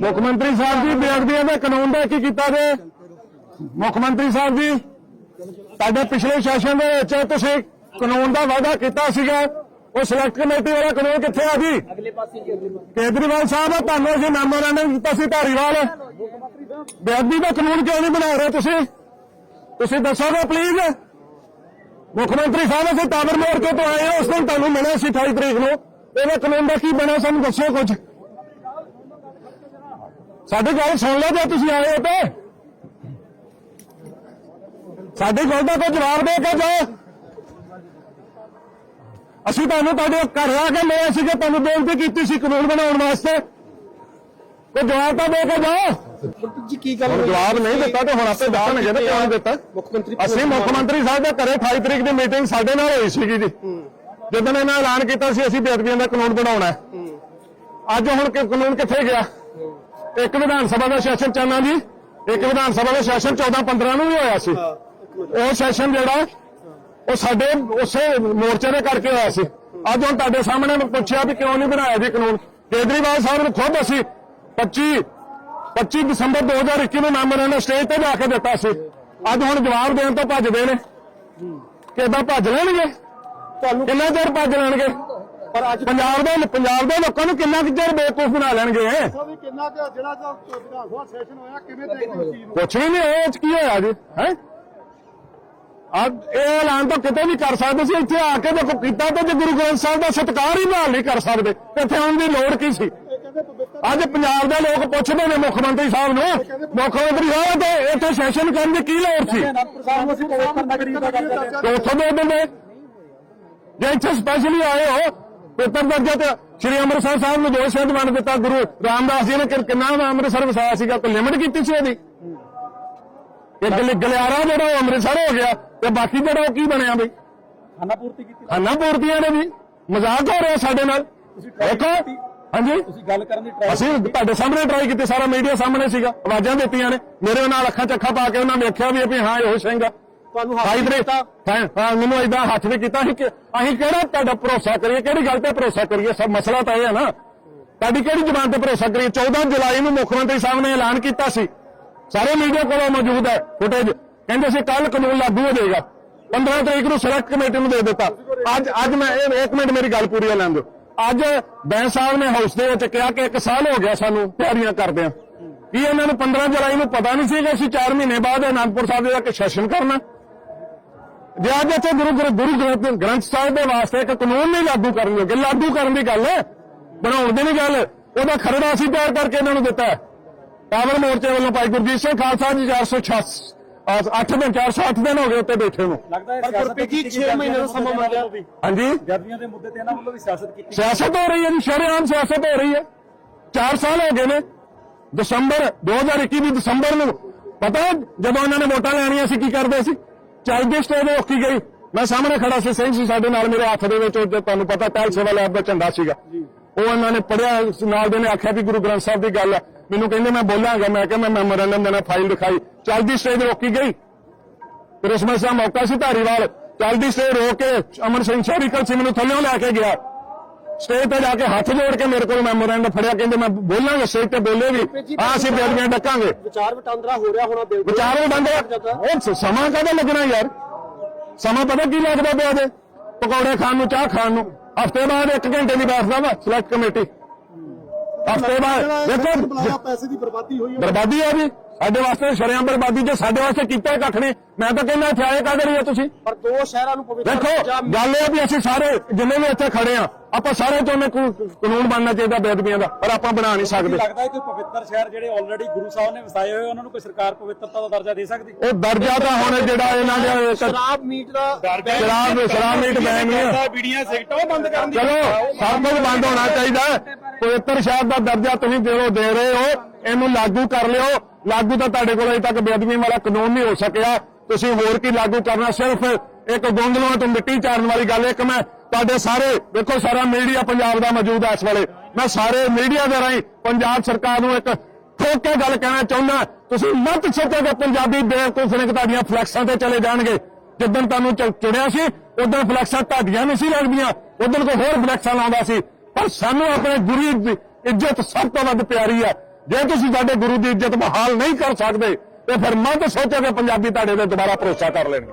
ਮੁੱਖ ਮੰਤਰੀ ਸਾਹਿਬ ਜੀ ਬੇਅਦਬੀਆਂ ਦੇ ਕਾਨੂੰਨ ਦਾ ਕੀ ਕੀਤਾ ਜੇ? ਮੁੱਖ ਮੰਤਰੀ ਸਾਹਿਬ ਜੀ ਤੁਹਾਡੇ ਪਿਛਲੇ ਸੈਸ਼ਨ ਦੇ ਵਿੱਚ ਤੁਸੀਂ ਕਾਨੂੰਨ ਦਾ ਵਾਅਦਾ ਕੀਤਾ ਸੀਗਾ। ਉਹ ਸਿਲੈਕਟ ਕਮੇਟੀ ਵਾਲਾ ਕਾਨੂੰਨ ਕਿੱਥੇ ਆ ਜੀ? ਕੇਜਰੀਵਾਲ ਸਾਹਿਬ ਤੁਹਾਨੂੰ ਅਸੀਂ ਮੈਮੋਰੈਂਡਮ ਦਿੱਤਾ ਸੀ ਧਾਰੀਵਾਲ। ਬੇਅਦਬੀ ਦਾ ਕਾਨੂੰਨ ਕਿਉਂ ਨਹੀਂ ਬਣਾ ਰਹੇ ਤੁਸੀਂ? ਤੁਸੀਂ ਦੱਸੋਗੇ ਪਲੀਜ਼ ਮੁੱਖ ਮੰਤਰੀ ਸਾਹਿਬ ਅਸੀਂ ਟਾਵਰ ਮੋੜ ਕੇ ਤੋਂ ਆਏ ਹਾਂ ਉਸ ਦਿਨ ਤੁਹਾਨੂੰ ਮਿਲਿਆ ਸੀ 28 ਤਰੀਕ ਨੂੰ। ਇਹਦਾ ਕਾਨੂੰਨ ਦਾ ਕੀ ਬਣਿਆ ਸਾਨੂੰ ਦੱਸੋ ਕੁਝ। ਸਾਡੀ ਗੱਲ ਸੁਣ ਲਓ ਜੇ ਤੁਸੀਂ ਆਏ ਹੋ ਤੇ। ਸਾਡੀ ਗੱਲ ਦਾ ਕੋਈ ਜਵਾਬ ਦੇ ਕੇ ਜਾਓ। ਅਸੀਂ ਤੁਹਾਨੂੰ ਤੁਹਾਡੇ ਘਰ ਆ ਕੇ ਲਿਆ ਸੀ ਕਿ ਤੁਹਾਨੂੰ ਬੇਨਤੀ ਕੀਤੀ ਸੀ ਕਾਨੂੰਨ ਬਣਾਉਣ ਵਾਸਤੇ। ਕੋਈ ਜਵਾਬ ਤਾਂ ਦੇ ਕੇ ਜਾਓ। ਜੀ ਕੀ ਗੱਲ ਹੋਈ? ਜਵਾਬ ਨਹੀਂ ਦਿੱਤਾ ਤੇ ਹੁਣ ਆਪੇ ਦੱਸਣਗੇ ਤੇ ਕਿਉਂ ਦਿੱਤਾ? ਮੁੱਖ ਮੰਤਰੀ ਅਸੀਂ ਮੁੱਖ ਮੰਤਰੀ ਸਾਹਿਬ ਦੇ ਘਰੇ 28 ਤਰੀਕ ਦੀ ਮੀਟਿੰਗ ਸਾਡੇ ਨਾਲ ਹੋਈ ਸੀਗੀ ਜੀ। ਜਦੋਂ ਇਹਨਾਂ ਐਲਾਨ ਕੀਤਾ ਸੀ ਅਸੀਂ ਬੇਅਦਬੀਆਂ ਦਾ ਕਾਨੂੰਨ ਬਣਾਉਣਾ ਹੈ। ਅੱਜ ਹੁਣ ਕਿ ਕਾਨੂੰਨ ਕਿੱਥੇ ਗਿਆ? ਇੱਕ ਵਿਧਾਨ ਸਭਾ ਦਾ ਸੈਸ਼ਨ ਚਾਹਨਾ ਜੀ? ਇੱਕ ਵਿਧਾਨ ਸਭਾ ਦਾ ਸੈਸ਼ਨ 14 15 ਨੂੰ ਵੀ ਹੋਇਆ ਸੀ। ਉਹ ਸੈਸ਼ਨ ਜਿਹੜਾ ਉਹ ਸਾਡੇ ਉਸੇ ਮੋਰਚੇ ਦੇ ਕਰਕੇ ਹੋਇਆ ਸੀ। ਅੱਜ ਹੁਣ ਤੁਹਾਡੇ ਸਾਹਮਣੇ ਮੈਂ ਪੁੱਛਿਆ ਵੀ ਕਿਉਂ ਨਹੀਂ ਬਣਾਇਆ ਜੀ ਕਾਨੂੰਨ? ਕੇਜਰੀਵਾਲ ਸਾਹਿਬ ਨੂੰ ਖੁਦ ਅਸੀਂ 25 25 ਦਸੰਬਰ 2021 ਨੂੰ ਮੈਮੋਰੈਂਡਮ ਸਟੇਜ ਤੇ ਜਾ ਕੇ ਦਿੱਤਾ ਸੀ। ਅੱਜ ਹੁਣ ਜਵਾਬ ਦੇਣ ਤੋਂ ਭੱਜਦੇ ਨੇ। ਕਿਦਾਂ ਭੱਜ ਲੈਣਗੇ? ਤੁਹਾਨੂੰ ਕਿੰਨਾ ਚਿਰ ਭੱਜ ਲੈਣਗੇ? ਪਰ ਅੱਜ ਪੰਜਾਬ ਦੇ ਪੰਜਾਬ ਦੇ ਲੋਕਾਂ ਨੂੰ ਕਿੰਨਾ ਕੁ ਚਿਰ ਬੇਵਕੂਫ ਬਣਾ ਲੈਣਗੇ? ਵੀ ਕਿੰਨਾ ਕੁ ਜਿਹੜਾ ਜੋ ਵਿਧਾਨ ਸਭਾ ਸੈਸ਼ਨ ਹੋਇਆ ਕਿਵੇਂ ਦੇਖਦੇ ਹੋ ਇਸ ਚੀਜ਼ ਨੂੰ? ਕੁਛ ਵੀ ਨਹੀਂ ਇਹ 'ਚ ਕੀ ਹੋਇਆ ਜੀ ਹੈ? ਅੱਜ ਇਹ ਐਲਾਨ ਤਾਂ ਕਿਤੇ ਵੀ ਕਰ ਸਕਦੇ ਸੀ ਇੱਥੇ ਆ ਕੇ ਦੇਖੋ ਕੀਤਾ ਤੇ ਜੇ ਗੁਰੂ ਗ੍ਰੰਥ ਸਾਹਿਬ ਦਾ ਸਤਿਕਾਰ ਹੀ ਬਹਾਲ ਨਹੀਂ ਕਰ ਸਕਦੇ ਤੇ ਇੱਥੇ ਆਉਣ ਦੀ ਲੋੜ ਕੀ ਸੀ? ਇਹ ਕਹਿੰਦੇ ਪਵਿੱਤਰ ਅੱਜ ਪੰਜਾਬ ਦੇ ਲੋਕ ਪੁੱਛਦੇ ਨੇ ਮੁੱਖ ਮੰਤਰੀ ਸਾਹਿਬ ਨੂੰ ਮੁੱਖ ਮੰਤਰੀ ਸਾਹਿਬ ਤੇ ਇੱਥੇ ਸੈਸ਼ਨ ਕਰਨ ਦੀ ਕੀ ਲੋੜ ਸੀ? ਅਨੰਦਪੁਰ ਸਾਹਿਬ ਨੂੰ ਅਸੀਂ ਪਵਿੱਤਰ ਨਗਰੀ ਦਾ ਦਰਜਾ ਦੇ ਤੇ ਉੱਥੋਂ ਦੇ ਦਿੰਦੇ ਜੇ ਇੱਥੇ ਸਪੈਸ਼ਲੀ ਆਏ ਹੋ ਪੇਪਰ ਦਰਜਾ ਤੇ ਸ੍ਰੀ ਅੰਮ੍ਰਿਤਸਰ ਸਾਹਿਬ ਨੂੰ ਦੋ ਸ਼ਬਦ ਮੰਨ ਦਿੱਤਾ ਗੁਰੂ ਰਾਮਦਾਸ ਜੀ ਨੇ ਕਿੰਨਾ ਅੰਮ੍ਰਿਤਸਰ ਵਸਾਇਆ ਸੀਗਾ ਕੋਈ ਲਿਮਟ ਕੀਤੀ ਸੀ ਉਹਦੀ? ਇਹ ਗਲ- ਗਲਿਆਰਾ ਜਿਹੜਾ ਉਹ ਅੰਮ੍ਰਿਤਸਰ ਹੋ ਗਿਆ ਤੇ ਬਾਕੀ ਜਿਹੜਾ ਉਹ ਕੀ ਬਣਿਆ ਬਈ? ਖਾਨਾ ਪੂਰਤੀ ਕੀਤੀ। ਖਾਨਾ ਪੂਰਤੀਆਂ ਨੇ ਵੀ। ਮਜ਼ਾਕ ਹੋ ਰਿਹਾ ਸਾਡੇ ਨਾਲ। ਦੇਖੋ। ਹਾਂਜੀ। ਤੁਸੀਂ ਗੱਲ ਕਰਨ ਦੀ ਟਰਾਈ ਅਸੀਂ ਤੁਹਾਡੇ ਸਾਹਮਣੇ ਟਰਾਈ ਕੀਤੀ ਸਾਰਾ ਮੀਡੀਆ ਸਾਹਮਣੇ ਸੀਗਾ। ਆਵਾਜ਼ਾਂ ਦਿੱਤੀਆਂ ਨੇ। ਮੇਰੇ ਨਾਲ ਅੱਖਾਂ ਚੱਖਾਂ ਪਾ ਕੇ ਉਹਨਾਂ ਵੇਖਿਆ ਵੀ ਇਹ ਵੀ ਹਾਂ ਇਹੋ ਸਿੰਘ ਆ। ਤੁਹਾਨੂੰ ਹਾਂ ਹਾਂ, ਮੈਨੂੰ ਇਦਾਂ ਹੱਥ ਵੀ ਕੀਤਾ ਕਿ ਅਸੀਂ ਕਿਹੜਾ ਤੁਹਾਡਾ ਭਰੋਸਾ ਕਰੀਏ ਕਿਹੜੀ ਗੱਲ ਤੇ ਭਰੋਸਾ ਕਰੀਏ? ਸਭ ਮਸਲਾ ਤਾਂ ਇਹ ਹੈ ਨਾ। ਤੁਹਾਡੀ ਕਿਹੜੀ ਜ਼ਬਾਨ ਤੇ ਭਰੋਸਾ ਕਰੀਏ? 14 ਜੁਲਾਈ ਨੂੰ ਮੁੱਖ ਮੰਤਰੀ ਸਾਹਿਬ ਨੇ ਐਲਾਨ ਕੀਤਾ ਸੀ। ਸਾਰੇ ਮੀਡੀਆ ਕੋਲ ਮੌਜੂਦ ਹੈ ਫੁਟੇਜ। ਕਹਿੰਦੇ ਸੀ ਕੱਲ ਕਾਨੂੰਨ ਲਾਗੂ ਹੋ ਜਾਏਗਾ। 15 ਤਰੀਕ ਨੂੰ ਸਿਲੈਕਟ ਕਮੇਟੀ ਨੂੰ ਦੇ ਦਿੱਤਾ। ਅੱਜ ਅੱਜ ਮੈਂ ਇਹ- ਇੱਕ ਮਿੰਟ ਮੇਰੀ ਗੱਲ ਪੂਰੀ ਲੈਣ ਦਿਓ। ਅੱਜ ਬੈਂਸ ਸਾਹਿਬ ਨੇ ਹਾਊਸ ਦੇ ਵਿੱਚ ਕਿਹਾ ਕਿ ਇੱਕ ਸਾਲ ਹੋ ਗਿਆ ਸਾਨੂੰ ਤਿਆਰੀਆਂ ਕਰਦਿਆਂ ਕੀ ਇਹਨਾਂ ਨੂੰ 15 ਜੁਲਾਈ ਨੂੰ ਪਤਾ ਨਹੀਂ ਸੀ ਕਿ ਅਸੀਂ 4 ਮਹੀਨੇ ਬਾਅਦ ਅਨੰਦਪੁਰ ਸਾਹਿਬ ਦਾ ਕਿ ਸੈਸ਼ਨ ਕਰਨਾ? ਜੇ ਅੱਜ ਇੱਥੇ ਗੁਰੂ ਗੁਰੂ ਗੁਰੂ ਗ੍ਰੰਥ ਗ੍ਰੰਥ ਸਾਹਿਬ ਦੇ ਵਾਸਤੇ ਇੱਕ ਕਾਨੂੰਨ ਨਹੀਂ ਲਾਗੂ ਕਰਨ ਲੱਗੇ ਲਾਗੂ ਕਰਨ ਦੀ ਗੱਲ ਹੈ ਬਣਾਉਣ ਦੀ ਨਹੀਂ ਗੱਲ ਉਹਦਾ ਖਰੜਾ ਅਸੀਂ ਤਿਆਰ ਕਰਕੇ ਇਹਨਾਂ ਨੂੰ ਦਿੱਤਾ ਹੈ। ਪਾਵਰ ਮੋਰਚੇ ਵੱਲੋਂ ਭਾਈ ਗੁਰਜੀਤ ਸਿੰਘ ਖਾਲਸਾ ਜੀ 406 8 ਦਿਨ 408 ਦਿਨ ਹੋ ਗਏ ਉੱਤੇ ਬੈਠੇ ਨੂੰ। ਲੱਗਦਾ ਹੈ ਪਰ ਗੁਰਪ੍ਰੀਤ ਜੀ 6 ਮਹੀਨੇ ਦਾ ਸਮਾਂ ਮੰਗਿਆ। ਹਾਂਜੀ। ਜਦਵੀਆਂ ਦੇ ਮੁੱਦੇ ਤੇ ਇਹਨਾਂ ਵੱਲੋਂ ਵੀ ਸਿਆਸਤ ਕੀਤੀ ਸਿਆਸਤ ਹੋ ਰਹੀ ਹੈ ਜੀ ਸ਼ਰੇਆਮ ਸਿਆਸਤ ਹੋ ਰਹੀ ਹੈ। 4 ਸਾਲ ਹੋ ਗਏ ਨੇ। ਦਸੰਬਰ 2021 ਦੀ ਦਸੰਬਰ ਨੂੰ ਪਤਾ ਜਦੋਂ ਉਹਨਾਂ ਨੇ ਵੋਟਾਂ ਲੈਣੀਆਂ ਸੀ ਕੀ ਕਰਦੇ ਸੀ? ਚੱਲਦੀ ਸਟੇਜ ਰੋਕੀ ਗਈ। ਮੈਂ ਸਾਹਮਣੇ ਖੜਾ ਸੀ ਸਿੰਘ ਸੀ ਸਾਡੇ ਨਾਲ ਮੇਰੇ ਹੱਥ ਦੇ ਵਿੱਚ ਉਹ ਤੁਹਾਨੂੰ ਪਤਾ ਟੈਲ ਸੇਵਾ ਲੈਬ ਦਾ ਝੰਡਾ ਸੀਗਾ। ਉਹ ਉਹਨਾਂ ਨੇ ਪੜਿਆ ਨਾਲ ਦੇ ਨੇ ਆਖਿਆ ਵੀ ਗੁਰੂ ਗ੍ਰੰਥ ਸਾਹਿਬ ਦੀ ਗੱਲ ਹੈ ਮੈਨੂੰ ਕਹਿੰਦੇ ਮੈਂ ਬੋਲਾਂਗਾ। ਮੈਂ ਕਿਹਾ ਮੈਂ ਮੈਮੋਰੈਂਡਮ ਦੇਣਾ ਫਾਈਲ ਦਿਖਾਈ ਚੱਲਦੀ ਸਟੇਜ ਰੋਕੀ ਗਈ। ਕ੍ਰਿਸਮਸ ਦਾ ਮੌਕਾ ਸੀ ਧਾਰੀਵਾਲ। ਚੱਲਦੀ ਸਟੇਜ ਰੋਕ ਕੇ ਅਮਨ ਸਿੰਘ ਸ਼ਹਿਰੀਕਲ ਸਿੰਘ ਮੈਨੂੰ ਥੱਲੇੋਂ ਲੈ ਕੇ ਗਿਆ। ਸਟੇਜ ਤੇ ਜਾ ਕੇ ਹੱਥ ਜੋੜ ਕੇ ਮੇਰੇ ਕੋਲ ਮੈਮੋਰੈਂਡਮ ਫੜਿਆ ਕਹਿੰਦੇ ਮੈਂ ਬੋਲਾਂਗਾ ਸਟੇਜ ਤੇ ਬੋਲੇ ਵੀ ਆ ਅਸੀਂ ਬੇਦਬੀਆਂ ਡੱਕਾਂਗੇ। ਵਿਚਾਰ ਵਟਾਂਦਰਾ ਹੋ ਰਿਹਾ ਹੋਣਾ ਬਿਲਕੁਲ। ਵਿਚਾਰ ਬੰਦੇ ਉਹ ਸਮਾਂ ਕਦੋਂ ਲੱਗਣਾ ਯਾਰ? ਸਮਾਂ ਪਤਾ ਕੀ ਲੱਗਦਾ ਪਿਆ ਦੇ ਪਕੌੜੇ ਖਾਣ ਨੂੰ ਚਾਹ ਖਾਣ ਨੂੰ। ਹਫ਼ਤੇ ਬਾਅਦ 1 ਘੰਟੇ ਦੀ ਬੈਠਦਾ ਵਾ ਸਿਲੈਕਟ ਕਮੇਟੀ ਹਫ਼ਤੇ ਬਾਅਦ ਦੇਖੋ ਪੈਸੇ ਦੀ ਬਰਬਾਦੀ ਹੋਈ ਬਰਬਾਦੀ ਹੈ ਜੀ। ਸਾਡੇ ਵਾਸਤੇ ਸ਼ਰਿਆਮ ਬਰਬਾਦੀ ਜੇ ਸਾਡੇ ਵਾਸਤੇ ਕੀਤਾ ਕੱਖ ਨਹੀਂ। ਮੈਂ ਤਾਂ ਕਹਿੰਦਾ ਇੱਥੇ ਆਏ ਲਈ ਹੋ ਤੁਸੀਂ? ਪਰ ਦੋ ਸ਼ਹਿਰਾਂ ਨੂੰ ਪਵਿੱਤਰ ਦੇਖੋ ਗੱਲ ਇਹ ਆ ਵੀ ਅਸੀਂ ਸਾਰੇ ਜਿੰਨੇ ਵੀ ਇੱਥੇ ਖੜੇ ਆ ਆਪਾਂ ਸਾਰੇ ਚਾਹੁੰਦੇ ਕੋ- ਕਾਨੂੰਨ ਬਣਨਾ ਚਾਹੀਦਾ ਬੇਦਬੀਆਂ ਦਾ ਪਰ ਆਪਾਂ ਬਣਾ ਨਹੀਂ ਸਕਦੇ। ਲੱਗਦਾ ਹੈ ਕਿ ਪਵਿੱਤਰ ਸ਼ਹਿਰ ਜਿਹੜੇ ਆਲਰੇਡੀ ਗੁਰੂ ਸਾਹਿਬ ਨੇ ਵਸਾਏ ਹੋਏ ਉਹਨਾਂ ਨੂੰ ਕੋਈ ਸਰਕਾਰ ਪਵਿੱਤਰਤਾ ਦਾ ਦਰਜਾ ਦੇ ਸਕਦੀ? ਉਹ ਦਰਜਾ ਤਾਂ ਹੁਣ ਜਿਹੜਾ ਇਹਨਾਂ ਦੇ ਇੱਕ ਸ਼ਰਾਬ ਮੀਟ ਦਾ ਸ਼ਰਾਬ ਸ਼ਰਾਬ ਮੀਟ ਬੈਨ ਨਹੀਂ। ਹੈ ਬੀੜੀਆਂ ਸਿਗਟਾਂ ਉਹ ਬੰਦ ਕਰਨ ਦੀ ਚਲੋ ਸਭ ਕੁਝ ਬੰਦ ਹੋਣਾ ਚਾਹੀਦਾ ਹੈ। ਪਵਿੱਤਰ ਸ਼ਹਿਰ ਦਾ ਦਰਜਾ ਤੁਸੀਂ ਦਿਲੋਂ ਦੇ ਰਹੇ ਹੋ ਇਹਨੂੰ ਲਾਗੂ ਕਰ ਲਿਓ। ਲਾਗੂ ਤਾਂ ਤੁਹਾਡੇ ਕੋਲ ਅਜੇ ਤੱਕ ਬੇਅਦਬੀ ਵਾਲਾ ਕਾਨੂੰਨ ਨਹੀਂ ਹੋ ਸਕਿਆ। ਤੁਸੀਂ ਹੋਰ ਕੀ ਲਾਗੂ ਕਰਨਾ? ਸਿਰਫ ਇੱਕ ਗੋਂਗਲੂਆਂ ਤੋਂ ਮਿੱਟੀ ਚਾਰਨ ਵਾਲੀ ਗੱਲ ਇੱਕ ਮੈਂ ਤੁਹਾਡੇ ਸਾਰੇ, ਦੇਖੋ ਸਾਰਾ ਮੀਡੀਆ ਪੰਜਾਬ ਦਾ ਮੌਜੂਦ ਹੈ ਇਸ ਵੇਲੇ। ਮੈਂ ਸਾਰੇ ਮੀਡੀਆ ਦੇ ਰਾਹੀਂ ਪੰਜਾਬ ਸਰਕਾਰ ਨੂੰ ਇੱਕ ਠੋਕ ਕੇ ਗੱਲ ਕਹਿਣਾ ਚਾਹੁੰਦਾ। ਤੁਸੀਂ ਮਤ ਸੋਚੋ ਕਿ ਪੰਜਾਬੀ ਬੇਵਕੂਫ ਨੇ ਤੁਹਾਡੀਆਂ ਫਲੈਕਸਾਂ ਤੇ ਚਲੇ ਜਾਣਗੇ। ਜਿੱਦਣ ਤੁਹਾਨੂੰ ਚੁਣਿਆ ਸੀ, ਉਦੋਂ ਫਲੈਕਸਾਂ ਤੁਹਾਡੀਆਂ ਨਹੀਂ ਸੀ ਲੱਗਦੀਆਂ। ਉਦੋਂ ਕੋਈ ਹੋਰ ਫਲੈਕਸਾਂ ਲਾਉਂਦਾ ਸੀ। ਪਰ ਸਾਨੂੰ ਆਪਣੇ ਗੁਰੂ ਦੀ ਇੱਜ਼ਤ ਸਭ ਤੋਂ ਵੱਧ ਪਿਆਰੀ ਹੈ। ਜੇ ਤੁਸੀਂ ਸਾਡੇ ਗੁਰੂ ਦੀ ਇੱਜ਼ਤ ਬਹਾਲ ਨਹੀਂ ਕਰ ਸਕਦੇ, ਤੇ ਫਿਰ ਮੈਂ ਤਾਂ ਸੋਚਾਂ ਕਿ ਪੰਜਾਬੀ ਤੁਹਾਡੇ ਤੇ ਦੁਬਾਰਾ ਭਰੋਸਾ ਕਰ ਲੈਣਗੇ।